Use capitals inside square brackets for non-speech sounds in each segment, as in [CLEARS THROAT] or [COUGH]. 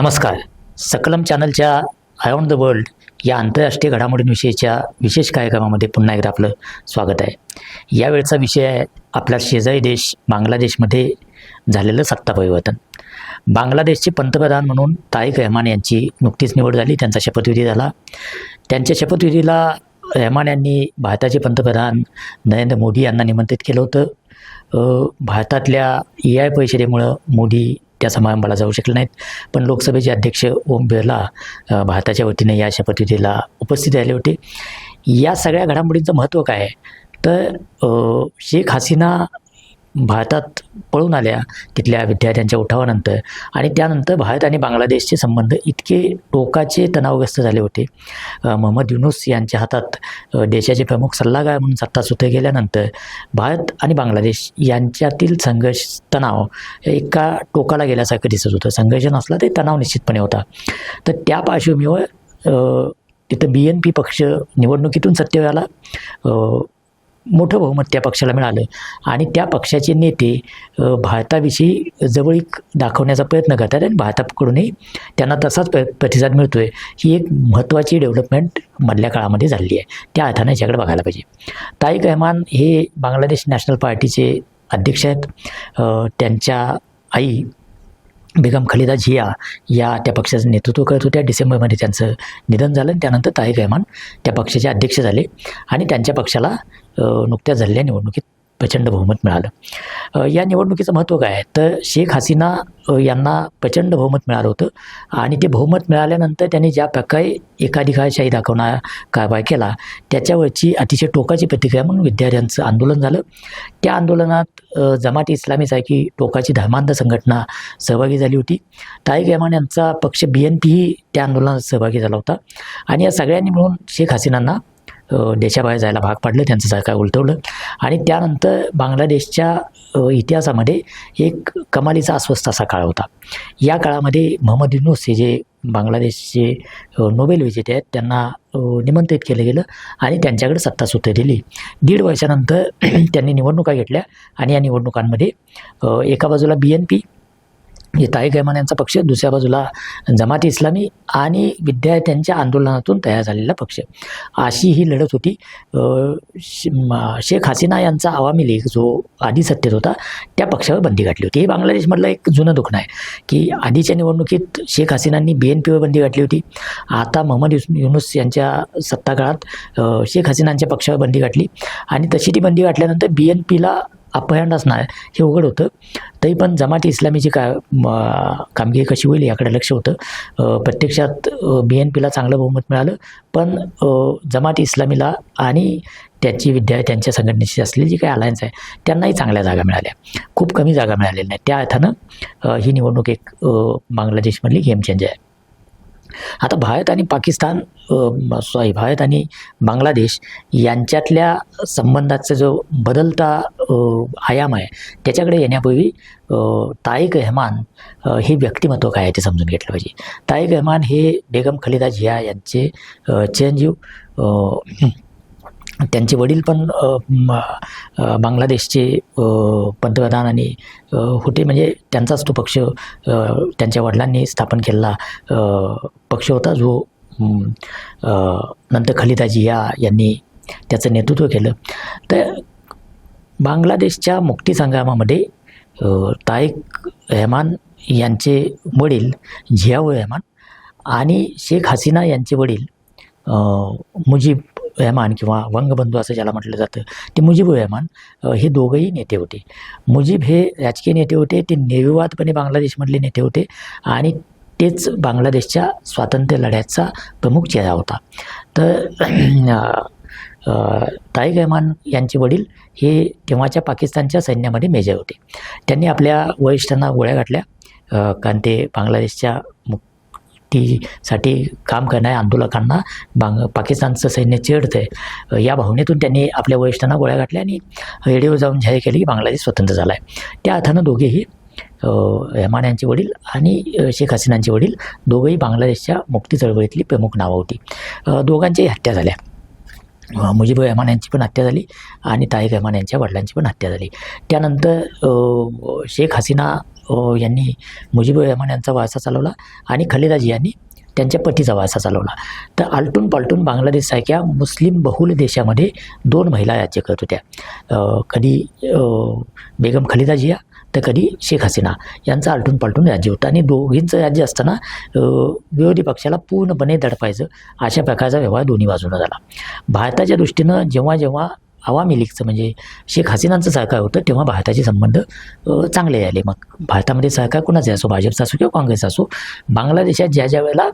नमस्कार. सकलम चॅनलच्या I on the world या आंतरराष्ट्रीय घडामोडींविषयीच्या विशेष कार्यक्रमामध्ये पुन्हा एकदा आपलं स्वागत आहे. यावेळचा विषय आहे आपला शेजारी देश बांगलादेशमध्ये झालेलं सत्ता परिवर्तन बांगलादेशचे पंतप्रधान म्हणून तारिक रहमान यांची नुकतीच निवड झाली त्यांचा शपथविधी झाला. त्यांच्या शपथविधीला रहमान यांनी भारताचे पंतप्रधान नरेंद्र मोदी यांना निमंत्रित केलं होतं. भारतातल्या ए आय परिषदेमुळं मोदी त्या समारंभाला जाऊ शकले नाहीत. पण लोकसभेचे अध्यक्ष ओम बिर्ला भारताच्या वतीने या शपथविधीला उपस्थित राहिले होते. या सगळ्या घडामोडींचं महत्त्व काय आहे? तर शेख हसीना भारतात पळून आल्या तिथल्या विद्यार्थ्यांच्या उठावानंतर. आणि त्यानंतर भारत आणि बांगलादेशचे संबंध इतके टोकाचे तणावग्रस्त झाले होते. मोहम्मद युनुस यांच्या हातात देशाचे प्रमुख सल्लागार म्हणून सत्ता सुत्र गेल्यानंतर भारत आणि बांगलादेश यांच्यातील संघर्ष तणाव एका टोकाला गेल्यासारखं दिसत होतं. संघर्ष नसला तरी तणाव निश्चितपणे होता. तर त्या पार्श्वभूमीवर तिथं बी एन पी पक्ष निवडणुकीतून सत्तेवर आला. मोठं बहुमत त्या पक्षाला मिळालं. आणि त्या पक्षाचे नेते भारताविषयी जवळीक दाखवण्याचा प्रयत्न करतात आणि भारताकडूनही त्यांना तसाच प्र प्रतिसाद मिळतो आहे ही एक महत्त्वाची डेव्हलपमेंट मधल्या काळामध्ये झालेली आहे. त्या अर्थाने याच्याकडे बघायला पाहिजे. ताईक रहमान हे बांगलादेश नॅशनल पार्टीचे अध्यक्ष आहेत. त्यांच्या आई बेगम खलिदा झिया या त्या पक्षाचं नेतृत्व करत होत्या. डिसेंबरमध्ये त्यांचं निधन झालं आणि त्यानंतर तारिक रहमान त्या पक्षाचे अध्यक्ष झाले. आणि त्यांच्या पक्षाला नुकत्याच झालेल्या निवडणुकीत प्रचंड बहुमत मिळालं. या निवडणुकीचं महत्त्व काय आहे? तर शेख हसीना यांना प्रचंड बहुमत मिळालं होतं आणि ते बहुमत मिळाल्यानंतर त्यांनी ज्या प्रकारे एकाधिकारशाही दाखवणारा कारभार केला त्याच्यावरची अतिशय टोकाची प्रतिक्रिया म्हणून विद्यार्थ्यांचं आंदोलन झालं. त्या आंदोलनात अ, जमात इस्लामीसारखी टोकाची धर्मांध संघटना सहभागी झाली होती. तारिक रहमान यांचा पक्ष बी एन पीही त्या आंदोलनात सहभागी झाला होता. आणि या सगळ्यांनी मिळून शेख हसीनांना देशाबाहेर जायला भाग पाडलं त्यांचं सरकार उलटवलं. आणि त्यानंतर बांगलादेशच्या इतिहासामध्ये एक कमालीचा अस्वस्थ असा काळ होता. या काळामध्ये मोहम्मद युनुस हे जे बांगलादेशचे नोबेल विजेते आहेत त्यांना निमंत्रित केलं गेलं आणि त्यांच्याकडे सत्तासूत्र दिली. दीड वर्षानंतर [CLEARS THROAT] त्यांनी निवडणुका घेतल्या आणि या निवडणुकांमध्ये एका बाजूला बी एन पी म्हणजे हे तारिक रहमान यांचा पक्ष दुसऱ्या बाजूला जमात इस्लामी आणि विद्यार्थ्यांच्या आंदोलनातून तयार झालेला पक्ष अशी ही लढत होती. शेख हसीना यांचा आवामी लीग जो आधी सत्तेत होता त्या पक्षावर बंदी घातली होती. हे बांगलादेशमधलं एक जुनं दुखणं आहे की आधीच्या निवडणुकीत शेख हसीनांनी बी एन पीवर बंदी घातली होती. आता मोहम्मद युस युनुस यांच्या सत्ता काळात शेख हसीनांच्या पक्षावर बंदी घातली. आणि तशी ती बंदी घातल्यानंतर बी एन पीला अपहरण असणार हे उघड होतं. तरी पण जमाती इस्लामीची का कामगिरी कशी होईल याकडे लक्ष होतं. प्रत्यक्षात बी एन पीला चांगलं बहुमत मिळालं. पण जमात जमाती इस्लामीला आणि त्याची विद्या त्यांच्या संघटनेची असलेली जी काही अलायन्स आहे त्यांनाही चांगल्या जागा मिळाल्या. खूप कमी जागा मिळालेल्या नाही त्या अर्थानं ही निवडणूक एक बांगलादेशमधली गेम चेंज आहे. आता भारत आणि पाकिस्तान भारत आणि बांगलादेश यांच्यातल्या संबंधाचा जो बदलता आयाम आहे त्याच्याकडे येण्यापूर्वी अ, रहमान हे व्यक्तिमत्व काय आहे ते समजून घेतलं पाहिजे. तारिक रहमान हे बेगम खलिदा झिया यांचे चिरंजीव त्यांचे वडील पण बांगलादेशचे पंतप्रधान आणि होते. म्हणजे त्यांचाच तो पक्ष त्यांच्या वडिलांनी स्थापन केलेला पक्ष होता जो नंतर खलिदा जिया यांनी त्याचं नेतृत्व केलं. तर बांगलादेशच्या मुक्ती संग्रामामध्ये तारिक रहमान यांचे वडील झियाऊर रहमान आणि शेख हसीना यांचे वडील मुजीब रहमान किंवा वंगबंधू असं ज्याला म्हटलं जातं ते मुजीबुर रहमान हे दोघंही नेते होते. मुजीब हे राजकीय नेते होते ते निर्विवादपणे बांगलादेशमधले नेते होते आणि तेच बांगलादेशच्या स्वातंत्र्य लढ्याचा प्रमुख चेहरा होता. तर ताई अ, रहमान यांचे वडील हे तेव्हाच्या पाकिस्तानच्या सैन्यामध्ये मेजर होते. त्यांनी आपल्या वरिष्ठांना गोळ्या घातल्या कारण ते बांगलादेशच्या मुक्तीसाठी काम करणाऱ्या आंदोलकांना बांग पाकिस्तानचं सैन्य चिरडतं आहे या भावनेतून त्यांनी आपल्या वरिष्ठांना गोळ्या घातल्या आणि रेडिओ जाऊन जाहीर केली की बांगलादेश स्वतंत्र झाला आहे त्या अर्थानं दोघेही रहमान यांचे वडील आणि शेख हसीनांचे वडील. दोघंही बांगलादेशच्या मुक्ती चळवळीतली प्रमुख नावं होती. दोघांच्याही हत्या झाल्या. मुजीब रहमान यांची पण हत्या झाली आणि ताईक रहमान यांच्या वडिलांची पण हत्या झाली. त्यानंतर शेख हसीना यांनी मुजीब रहमान यांचा वारसा चालवला आणि खलिदाजी यांनी त्यांच्या पतीचा वारसा चालवला. तर आलटून पालटून बांगलादेशसारख्या मुस्लिम बहुल देशामध्ये दोन महिला राज्य करत होत्या. कधी बेगम खलिदा जिया तर कधी? शेख हसीना. यांचं आलटून पालटून राज्य होतं. आणि दोघींचं राज्य असताना विरोधी पक्षाला पूर्णपणे दडपायचं अशा प्रकारचा व्यवहार दोन्ही बाजूनं झाला. भारताच्या दृष्टीनं जेव्हा जेव्हा आवामी लीगचं म्हणजे शेख हसीनांचं सरकार होतं तेव्हा भारताचे संबंध चांगले आले. मग भारतामध्ये सरकार कोणाचे असो भाजपचं असो किंवा काँग्रेस असो बांगलादेशात ज्या ज्या वेळेला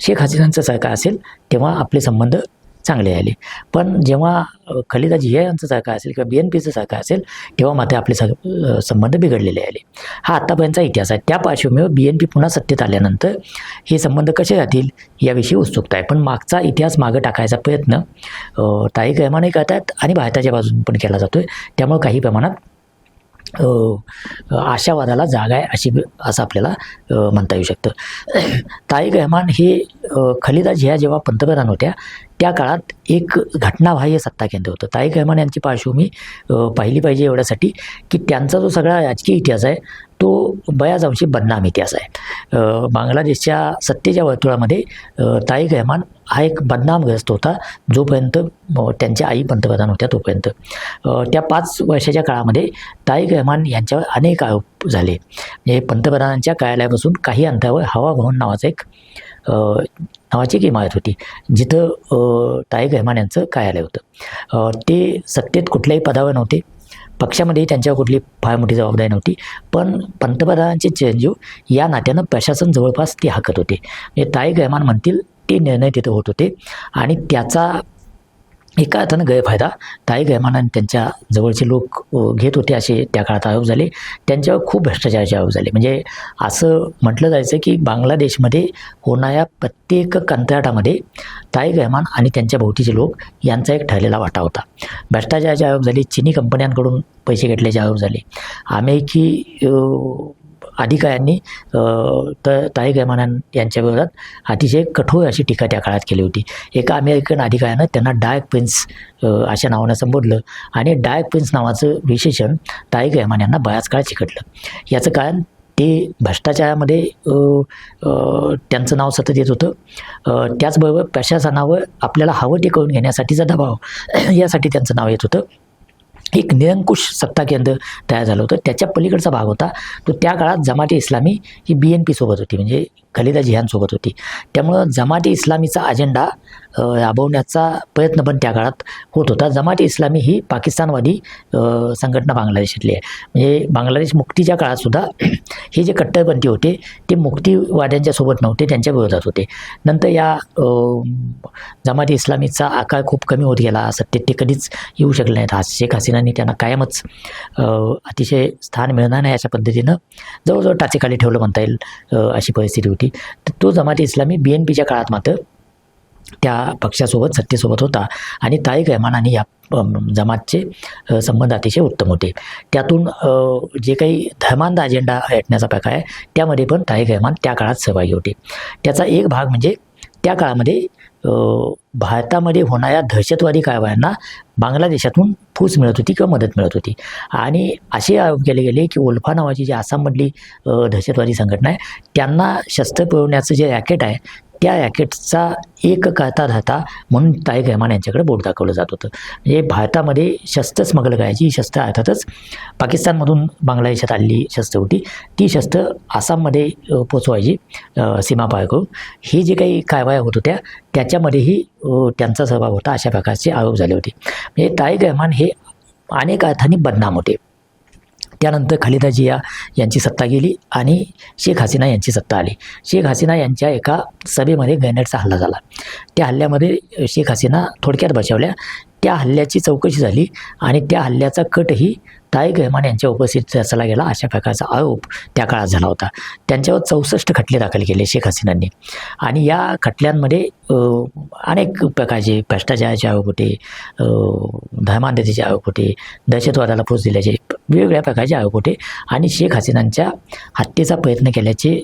शेख हसीनांचं सरकार असेल तेव्हा आपले संबंध चांगले आले. पण जेव्हा खलिदा जिया यांचं सरकार असेल किंवा बी एन पीचं सरकार असेल तेव्हा मात्र आपले स संबंध बिघडलेले आले. हा आत्तापर्यंतचा इतिहास आहे. त्या पार्श्वभूमीवर बी एन पी पुन्हा सत्तेत आल्यानंतर हे संबंध कसे राहतील याविषयी उत्सुकता आहे. पण मागचा इतिहास मागं टाकायचा प्रयत्न ताई ताईक रहमानही करतात आणि भारताच्या बाजून पण केला जातो आहे त्यामुळे काही प्रमाणात आशावादाला जागा आहे अशी असं आपल्याला म्हणता येऊ शकतं. [CLEARS THROAT] ताईक रहमान हे खलिदा झिया जेव्हा पंतप्रधान होत्या त्या काळात एक घटनाबाह्य सत्ता केंद्र होतं. ताईक रहमान यांची पार्श्वभूमी पाहिली पाहिजे एवढ्यासाठी की त्यांचा जो सगळा राजकीय इतिहास आहे तो बऱ्याच अंशी बदनाम इतिहास आहे. बांगलादेशच्या सत्तेच्या वर्तुळामध्ये ताईक रहमान हा एक बदनामग्रस्त होता जोपर्यंत त्यांच्या आई पंतप्रधान होत्या तोपर्यंत. त्या पाच वर्षाच्या काळामध्ये ताईक रहमान यांच्यावर अनेक आरोप झाले. म्हणजे पंतप्रधानांच्या कार्यालयापासून काही अंतरावर हवा भवन नावाचा एक नावाची एक इमारत होती जिथं ताईक रहमान यांचं कार्यालय होतं. ते सत्तेत कुठल्याही पदावर नव्हते. पक्षामध्येही त्यांच्यावर कुठली फार मोठी जबाबदारी नव्हती. पण पंतप्रधानांचे चिरंजीव या नात्यानं प्रशासन जवळपास ते हाकत होते. म्हणजे ताईक रहमान म्हणतील ते निर्णय तिथं होत होते. आणि त्याचा एका अर्थानं गैरफायदा ताई गैरमानाने आणि त्यांच्या जवळचे लोक घेत होते असे त्या काळात आरोप झाले. त्यांच्यावर खूप भ्रष्टाचाराचे आरोप झाले. म्हणजे असं म्हटलं जायचं की बांगलादेशमध्ये होणाऱ्या प्रत्येक कंत्राटामध्ये ताई रहमान आणि त्यांच्या भोवतीचे लोक यांचा एक ठरलेला वाटा होता. भ्रष्टाचाराचे आरोप झाले. चिनी कंपन्यांकडून पैसे घेतल्याचे आरोप झाले. अमेरिकी अधिकाऱ्यांनी त तर ताईक रहमान यांच्या विरोधात अतिशय कठोर अशी टीका त्या काळात केली होती. एका अमेरिकन अधिकाऱ्यानं त्यांना डायक प्रिन्स अशा नावानं संबोधलं आणि डायक प्रिन्स नावाचं विशेषण ताईक रहमान यांना बऱ्याच काळ चिकटलं. याचं कारण ते भ्रष्टाचारामध्ये त्यांचं नाव सतत येत होतं. त्याचबरोबर प्रशासनावर आपल्याला हवं ते करून घेण्यासाठीचा दबाव यासाठी त्यांचं नाव येत होतं. एक निरंकुश सत्ता केंद्र तयार झालं होतं. त्याच्या पलीकडचा भाग होता. तो त्या काळात जमाती इस्लामी ही बी एन पीसोबत होती. म्हणजे खलिदा जिहानसोबत होती. त्यामुळं जमाती इस्लामीचा अजेंडा राबवण्याचा प्रयत्न पण त्या काळात होत होता. जमाती इस्लामी ही पाकिस्तानवादी संघटना बांगलादेशातली आहे. म्हणजे बांगलादेश मुक्तीच्या काळातसुद्धा हे जे कट्टरपंथी होते ते मुक्तीवाद्यांच्या सोबत नव्हते त्यांच्या विरोधात होते. नंतर या जमाती इस्लामीचा आकार खूप कमी होत गेला. सत्तेत ते कधीच येऊ शकले नाहीत. हा शेख हसीनांनी त्यांना कायमच अतिशय स्थान मिळणार नाही अशा पद्धतीनं जवळजवळ टाचेखाली ठेवलं म्हणता येईल अशी परिस्थिती होती. तर तो जमाती इस्लामी बी एन पीच्या काळात मात्र त्या पक्षासोबत सत्तेसोबत होता. आणि ताईक रहमान आणि या जमातचे संबंध अतिशय उत्तम होते. त्यातून जे काही धर्मांध अजेंडा ऐटण्याचा प्रकार आहे त्यामध्ये पण ताईक रहमान त्या काळात सहभागी होते. त्याचा एक भाग म्हणजे त्या काळामध्ये भारतामध्ये होणाऱ्या दहशतवादी कारवायांना बांगलादेशातून फूस मिळत होती किंवा मदत मिळत होती. आणि असे आरोप केले गेले की उल्फा नावाची जी आसाममधली दहशतवादी संघटना आहे त्यांना शस्त्र पुरवण्याचं जे रॅकेट आहे त्या रॅकेटचा एक करता राहता म्हणून ताईक रहमान यांच्याकडे बोट दाखवलं जात होतं. म्हणजे भारतामध्ये शस्त्र स्मगल करायची शस्त्र अर्थातच पाकिस्तानमधून बांगलादेशात आलेली शस्त्र होती. ती शस्त्र आसाममध्ये पोचवायची सीमा पार करून. हे जे काही कारवाया होत होत्या त्याच्यामध्येही त्यांचा सहभाग होता अशा प्रकारचे आरोप झाले होते. म्हणजे ताईक रहमान हे अनेक अर्थांनी बदनाम होते. त्यानंतर खलिदा जिया यांची सत्ता गेली आणि शेख हसीना यांची सत्ता आली. शेख हसीना यांच्या एका सभेमध्ये ग्रेनेडचा हल्ला झाला. त्या हल्ल्यामध्ये शेख हसीना थोडक्यात बचावल्या. त्या हल्ल्याची चौकशी झाली आणि त्या हल्ल्याचा कटही ताईक रहमान यांच्या उपस्थित रचला गेला अशा प्रकारचा आरोप त्या काळात झाला होता. त्यांच्यावर चौसष्ट खटले दाखल केले शेख हसीनांनी. आणि या खटल्यांमध्ये अनेक प्रकारचे भ्रष्टाचाराचे आरोप होते धर्मांधतेचे आरोप होते दहशतवादाला पोच दिल्याचे वेगवेगळ्या प्रकारचे आरोप होते. आणि शेख हसीनांच्या हत्येचा प्रयत्न केल्याचे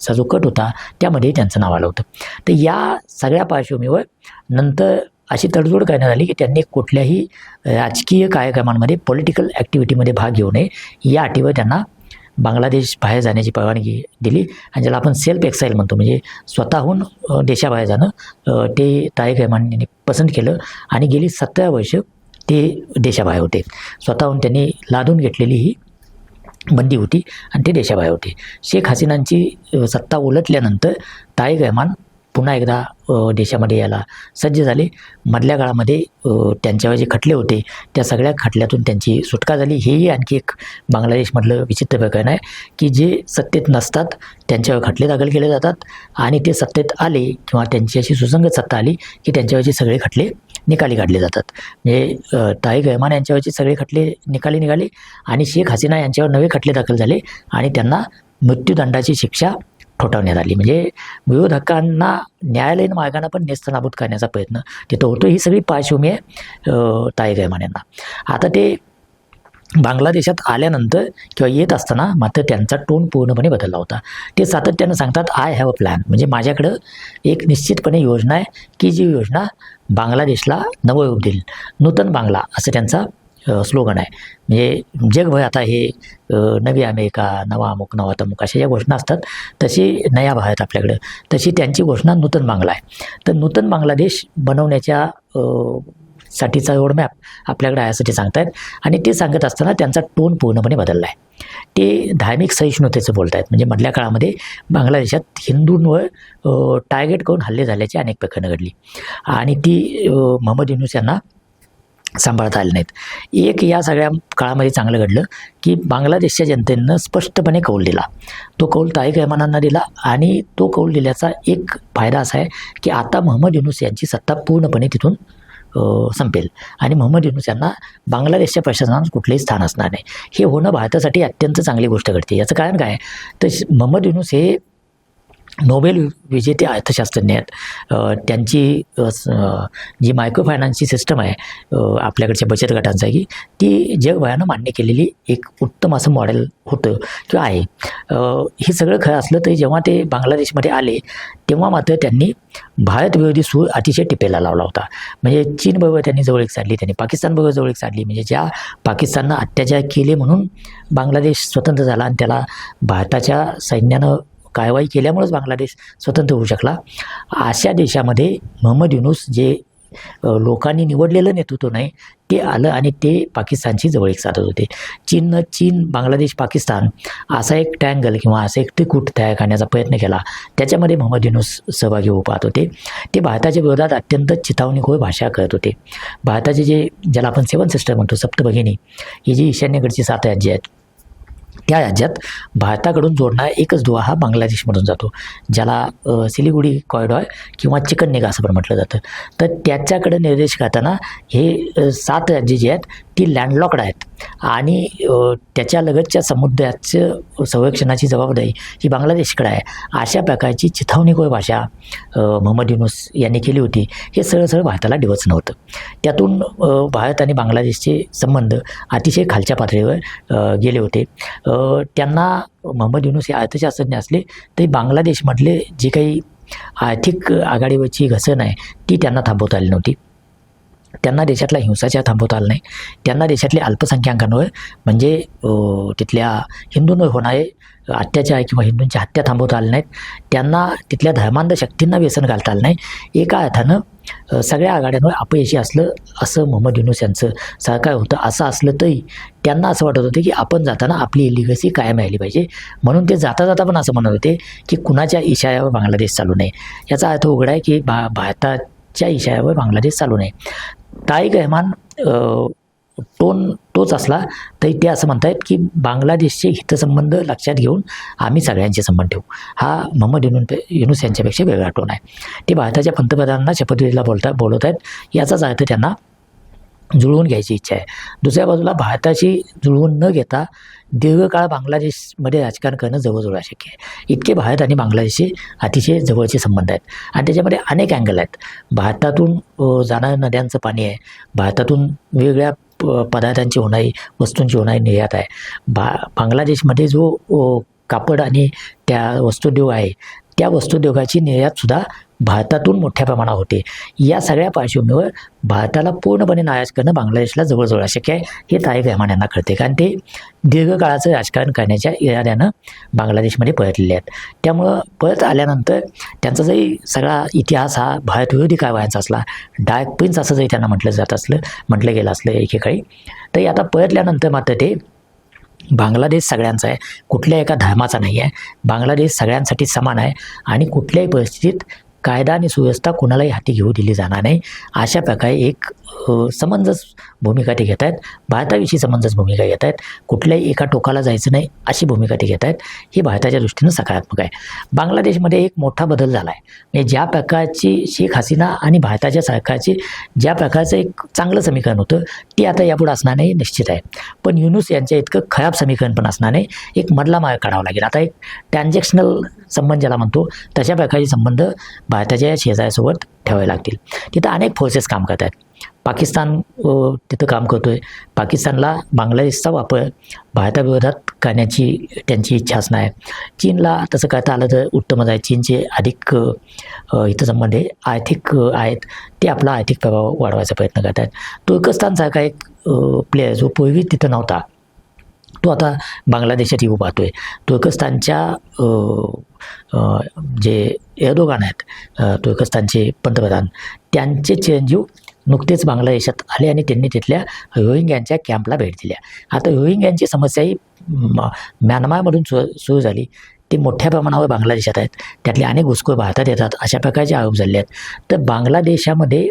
चा जो कट होता त्यामध्ये त्यांचं नाव आलं होतं. तर या सगळ्या पार्श्वभूमीवर नंतर अशी तडजोड करण्यात आली की त्यांनी कुठल्याही राजकीय कार्यक्रमांमध्ये पॉलिटिकल ॲक्टिव्हिटीमध्ये भाग घेऊ नये. या अटीवर त्यांना बांगलादेश बाहेर जाण्याची परवानगी दिली. आणि ज्याला आपण सेल्फ एक्साईल म्हणतो म्हणजे स्वतःहून देशाबाहेर जाणं ते ते तारिक यांनी पसंत केलं. आणि गेली सतरा वर्ष ते देशाबाहेर होते. स्वतःहून त्यांनी लादून घेतलेली ही बंदी होती आणि ते देशाबाहेर होते. शेख हसीनांची सत्ता उलटल्यानंतर ताईक रहमान पुन्हा एकदा देशामध्ये यायला सज्ज झाले. मधल्या काळामध्ये त्यांच्यावर जे खटले होते त्या सगळ्या खटल्यातून त्यांची सुटका झाली. हेही आणखी एक बांगलादेशमधलं विचित्र प्रकरण आहे की जे सत्तेत नसतात त्यांच्यावर खटले दाखल केले जातात आणि ते सत्तेत आले किंवा त्यांची अशी सुसंगत सत्ता आली की त्यांच्यावरचे सगळे खटले निकाली काढले जातात. म्हणजे ताई गैमान यांच्यावरचे सगळे खटले निकाली निघाले आणि शेख हसीना यांच्यावर नवे खटले दाखल झाले आणि त्यांना मृत्यूदंडाची शिक्षा ठोठावण्यात आली. म्हणजे विरोधकांना न्यायालयीन मार्गाने पण नेस्तनाबूत करण्याचा प्रयत्न तिथं होतो ही सगळी पार्श्वभूमी आहे ताई गैमान यांना. आता ते बांगलादेशात आल्यानंतर किंवा येत असताना मात्र त्यांचा टोन पूर्णपणे बदलला होता. ते सातत्यानं सांगतात आय हॅव अ प्लॅन म्हणजे माझ्याकडं एक निश्चितपणे योजना आहे की जी योजना बांगलादेशला नवं रूप देईल. नूतन बांगला असं त्यांचा स्लोगन आहे. म्हणजे जगभर आता हे नवी अमेरिका नवा अमुक नवा तमुक अशा ज्या घोषणा असतात तशी नया भारत आपल्याकडं. तशी त्यांची घोषणा नूतन बांगला आहे. तर नूतन बांगलादेश बनवण्याच्या साठीचा रोडमॅप आपल्याकडे आहे असं ते सांगतायत. आणि ते सांगत असताना त्यांचा टोन पूर्णपणे बदलला आहे ते धार्मिक सहिष्णुतेचं बोलत आहेत म्हणजे मधल्या काळामध्ये बांगलादेशात हिंदूंवर टार्गेट करून हल्ले झाल्याची अनेक प्रकरणं घडली. आणि ती मोहम्मद युनुस यांना सांभाळता आले नाहीत. एक या सगळ्या काळामध्ये चांगलं घडलं की बांगलादेशच्या जनतेनं स्पष्टपणे कौल दिला. तो कौल ताईक रहमानांना दिला आणि तो कौल दिल्याचा एक फायदा असा आहे की आता मोहम्मद युनुस यांची सत्ता पूर्णपणे तिथून संपेल. आणि मोहम्मद युनुस यांना बांगलादेशच्या प्रशासनात कुठलेही स्थान असणार नाही. हे होणं भारतासाठी अत्यंत चांगली गोष्ट घडते. याचं कारण काय? तर मोहम्मद युनुस हे नोबेल विजेते अर्थशास्त्रज्ञ आहेत. त्यांची जी मायक्रो फायनान्सची सिस्टम आहे आपल्याकडच्या बचत गटांसाठी ती जगभरानं मान्य केलेली एक उत्तम असं मॉडेल होतं किंवा आहे. हे सगळं खरं असलं तरी जेव्हा ते बांगलादेशमध्ये आले तेव्हा मात्र त्यांनी भारत विरोधी सूर अतिशय टिपेला लावला होता. म्हणजे चीनबरोबर त्यांनी जवळीक साधली त्यांनी पाकिस्तानबरोबर जवळीक साधली. म्हणजे ज्या पाकिस्ताननं अत्याचार केले म्हणून बांगलादेश स्वतंत्र झाला आणि त्याला भारताच्या सैन्यानं कारवाई केल्यामुळेच बांगलादेश स्वतंत्र होऊ शकला. अशा देशामध्ये मोहम्मद युनुस जे लोकांनी निवडलेलं नेतृत्व नाही ते आलं आणि ते पाकिस्तानची जवळीक साधत होते. चीननं चीन बांगलादेश पाकिस्तान असा एक ट्रँगल किंवा असं एक त्रिकूट तयार करण्याचा प्रयत्न केला. त्याच्यामध्ये मोहम्मद युनुस सहभागी होऊ पाहत होते. ते भारताच्या विरोधात अत्यंत चिथावणीखोर भाषा करत होते. भारताचे जे ज्याला आपण सेवन सिस्टर म्हणतो सप्तभगिनी ही जी ईशान्येकडची सात राज्य आहेत त्या राज्यात भारताकडून जोडणारा एकच दुवा हा बांगलादेशमधून जातो ज्याला सिलिगुडी कॉरिडॉर किंवा चिकन निगा असं पण म्हटलं जातं. तर त्याच्याकडे निर्देश करताना हे सात राज्ये जी आहेत ती लँडलॉकड आहेत. आणि त्याच्या लगतच्या समुद्राचं संरक्षणाची जबाबदारी ही बांगलादेशकडे आहे. अशा प्रकारची चिथावणीखोर भाषा मोहम्मद युनुस यांनी केली होती. हे सरळ सरळ भारताला डिवच नव्हतं त्यातून भारत आणि बांगलादेशचे संबंध अतिशय खालच्या पातळीवर गेले होते. त्यांना मोहम्मद युनुस हे अर्थशास्त्रज्ञ असले तरी बांगलादेशमधले जे काही आर्थिक आघाडीवरची घसरण आहे ती त्यांना थांबवता आली नव्हती. त्यांना देशातला हिंसाचार थांबवता आला नाही. त्यांना देशातल्या अल्पसंख्याकांवर म्हणजे तिथल्या हिंदूंवर होणारे अत्याचार किंवा हिंदूंच्या हत्या थांबवता आल्या नाहीत. त्यांना तिथल्या धर्मांध शक्तींना व्यसन घालता आलं नाही. एका अर्थानं सगळ्या आघाड्यांवर अपयशी असलं असं मोहम्मद युनुस यांचं सरकार होतं असं असलं तरी त्यांना असं वाटत होतं की आपण जाताना आपली लिगसी कायम राहिली पाहिजे. म्हणून ते जाता जाता पण असं म्हणत होते की कुणाच्या इशाऱ्यावर बांगलादेश चालू नये याचा अर्थ उघडा आहे की भा च्या इशाऱ्यावर बांगलादेश चालू नये. ताईक रहमान टोन तोच असला तरी ते असं म्हणतायत की बांगलादेशचे हितसंबंध लक्षात घेऊन आम्ही सगळ्यांचे संबंध ठेवू. हा मोहम्मद युनुन युनुस यांच्यापेक्षा वेगळा टोन आहे. ते भारताच्या पंतप्रधानांना शपथविधीला बोलता बोलत आहेत याचाच अर्थ त्यांना जुळवून घ्यायची इच्छा आहे. दुसऱ्या बाजूला भारताशी जुळवून न घेता दीर्घकाळ बांगलादेशमध्ये राजकारण करणं जवळजवळ अशक्य आहे. इतके भारत आणि बांगलादेशचे अतिशय जवळचे संबंध आहेत. आणि त्याच्यामध्ये अनेक अँगल आहेत. भारतातून जाणाऱ्या जाणारं नद्यांचं पाणी आहे. भारतातून वेगवेगळ्या प- पदार्थांची होणारी वस्तूंची होणारी निर्यात आहे. बा बांगलादेशमध्ये जो कापड आणि त्या वस्तुद्योग आहे त्या वस्तुद्योगाची निर्यातसुद्धा भारतातून मोठ्या प्रमाणावर होते. या सगळ्या पार्श्वभूमीवर भारताला पूर्णपणे नाराज करणं बांगलादेशला जवळजवळ अशक्य आहे हे तारेक रहमान यांना कळते. कारण ते दीर्घकाळाचं राजकारण करण्याच्या इराद्यानं बांगलादेशमध्ये परतलेले आहेत. त्यामुळं परत आल्यानंतर त्यांचा जरी सगळा इतिहास हा भारतविरोधी कारवायांचा असला डार्क प्रिन्स असं जरी त्यांना म्हटलं जात असलं म्हटलं गेलं असलं एकेकाळी तरी आता परतल्यानंतर मात्र ते बांगलादेश सगळ्यांचा आहे. कुठल्याही एका धर्माचा नाही आहे बांगलादेश सगळ्यांसाठी समान आहे आणि कुठल्याही परिस्थितीत कायदा आणि सुव्यवस्था कोणालाही हाती घेऊ दिली जाणार नाही. अशा प्रकारे एक समंजस भूमिका ते घेत आहेत भारताविषयी समंजस भूमिका घेत आहेत कुठल्याही एका टोकाला जायचं नाही अशी भूमिका ते घेत आहेत ही भारताच्या दृष्टीनं सकारात्मक आहे. बांगलादेशमध्ये एक मोठा बदल झाला आहे म्हणजे ज्या प्रकारची शेख हसीना आणि भारताच्या सरकारची ज्या प्रकारचं एक चांगलं समीकरण होतं ते आता यापुढे असणार नाही निश्चित आहे. पण युनुस यांच्या इतकं खराब समीकरण पण असणार नाही. एक मधला मार्ग काढावा लागेल. आता एक ट्रान्झॅक्शनल संबंध ज्याला म्हणतो तशा प्रकारचे संबंध भारताच्या या शेजाऱ्यासोबत ठेवावे लागतील. तिथं अनेक फोर्सेस काम करत आहेत पाकिस्तान तिथं काम करतोय. पाकिस्तानला बांगलादेशचा वापर भारताविरोधात करण्याची त्यांची इच्छा असणार आहे. चीनला तसं करता आलं तर उत्तमच आहे. चीनचे अधिक अ, इथं संबंध हे आर्थिक आहेत. ते आपला आर्थिक प्रभाव वाढवायचा प्रयत्न करत आहेत तुर्कस्तानसारखा एक प्लेअर जो पूर्वी तिथं नव्हता तो आता बांगलादेशात येऊ पाहतोय. तुर्कस्तानच्या जे एर्दोगान आहेत तुर्कस्तानचे पंतप्रधान त्यांचे चिरंजीव नुकतेच बांगलादेशात आले आणि त्यांनी तिथल्या रोहिंग्यांच्या कॅम्पला भेट दिल्या. आता रोहिंग्यांची समस्या ही म- म्यानमारमधून सु सुरू झाली. ते मोठ्या प्रमाणावर बांगलादेशात आहेत. त्यातले अनेक घुसखोर भारतात येतात. अशा प्रकारचे आरोप झाले आहेत. तर बांगलादेशामध्ये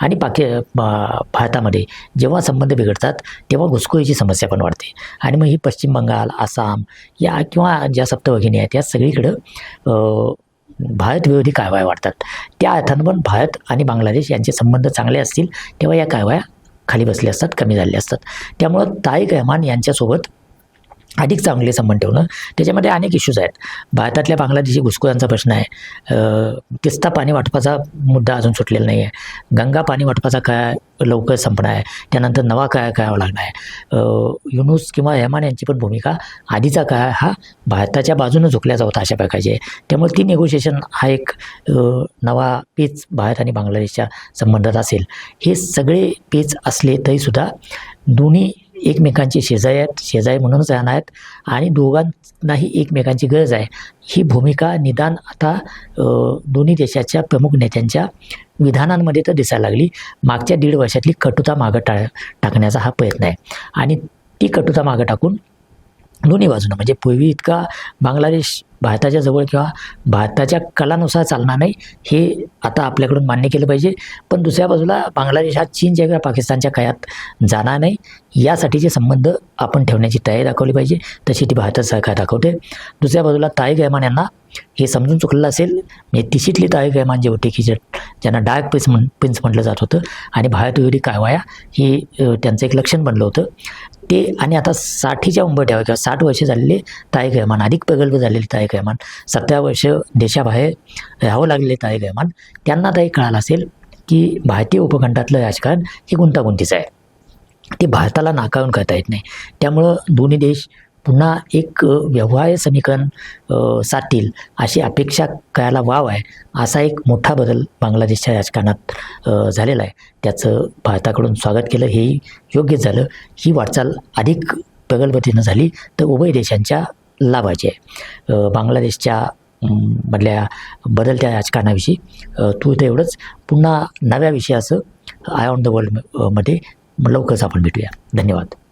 आणि पाकि भारतामध्ये जेव्हा संबंध बिघडतात तेव्हा घुसखोरीची समस्या पण वाढते. आणि मग ही पश्चिम बंगाल आसाम या किंवा ज्या सप्तवाघिनी आहेत या सगळीकडं भारत विरोधी कारवाया वाढतात. त्या अर्थानं पण भारत आणि बांगलादेश यांचे संबंध चांगले असतील तेव्हा या कारवाया खाली बसल्या असतात कमी झाल्या असतात. त्यामुळं ताईक रहमान यांच्यासोबत अधिक चांगले संबंध ठेवणं. त्याच्यामध्ये अनेक इश्यूज आहेत. भारतातल्या बांगलादेशी घुसखोरांचा प्रश्न आहे. तिस्ता पाणी वाटपाचा मुद्दा अजून सुटलेला नाही आहे गंगा पाणी वाटपाचा काय लवकर संपणार आहे. त्यानंतर नवा काय करावा लागणार आहे. युनुस किंवा रहमान यांची पण भूमिका आधीचा काळ हा भारताच्या बाजूनं झुकल्याचा होता अशा प्रकारचे त्यामुळे ती नेगोशिएशन हा एक नवा पेच भारत आणि बांगलादेशच्या संबंधात असेल. हे सगळे पेच असले तरीसुद्धा दोन्ही एकमेकांचे शेजारी आहेत शेजारी म्हणूनच राहणार आहेत आणि दोघांनाही एकमेकांची गरज आहे. ही भूमिका निदान आता दोन्ही देशाच्या प्रमुख नेत्यांच्या विधानांमध्ये तर दिसायला लागली. मागच्या दीड वर्षातली कटुता मागं टा टाकण्याचा हा प्रयत्न आहे. आणि ती कटुता मागं टाकून दोन्ही बाजूनं म्हणजे पूर्वी इतका बांगलादेश भारताच्या जवळ किंवा भारताच्या कलानुसार चालणार नाही हे आता आपल्याकडून मान्य केलं पाहिजे. पण दुसऱ्या बाजूला बांगलादेश हा चीनच्या किंवा पाकिस्तानच्या काळात जाणार नाही. यासाठीचे संबंध आपण ठेवण्याची तयारी दाखवली पाहिजे. तशी ती भारत सरकार दाखवते. दुसऱ्या बाजूला ताईक रहमान यांना हे समजून चुकलेलं असेल. म्हणजे तिशीतली ताईक रहमान मांजे होते की ज्यांना डार्क प्रिन्स म्हण प्रिन्स म्हटलं जात होतं. आणि भारतविरोधी कारवाया ही हे त्यांचं एक लक्षण बनलं होतं. ते आणि आता साठीच्या उंबरठ्यावर किंवा साठ वर्ष झालेले ताईक रहमान अधिक प्रगल्भ झालेले ताईक रहमान सतरा वर्ष देशाबाहेर राहावं लागलेले तायक रहमान त्यांना आता एक कळालं असेल की भारतीय उपखंडातलं राजकारण हे गुंतागुंतीचं आहे. ते भारताला नाकारून करता येत नाही. त्यामुळं दोन्ही देश पुन्हा एक व्यवहार समीकरण साधतील अशी अपेक्षा करायला वाव आहे असा एक मोठा बदल बांगलादेशच्या राजकारणात झालेला आहे. त्याचं भारताकडून स्वागत केलं हेही योग्यच झालं. ही वाटचाल अधिक प्रगल्भतेनं झाली तर उभय देशांच्या लाभाची आहे. बांगलादेशच्या मधल्या बदलत्या राजकारणाविषयी तू तर एवढंच. पुन्हा नव्या विषयाचं आय ऑन द वर्ल्डमध्ये लवकरच आपण भेटूया. धन्यवाद.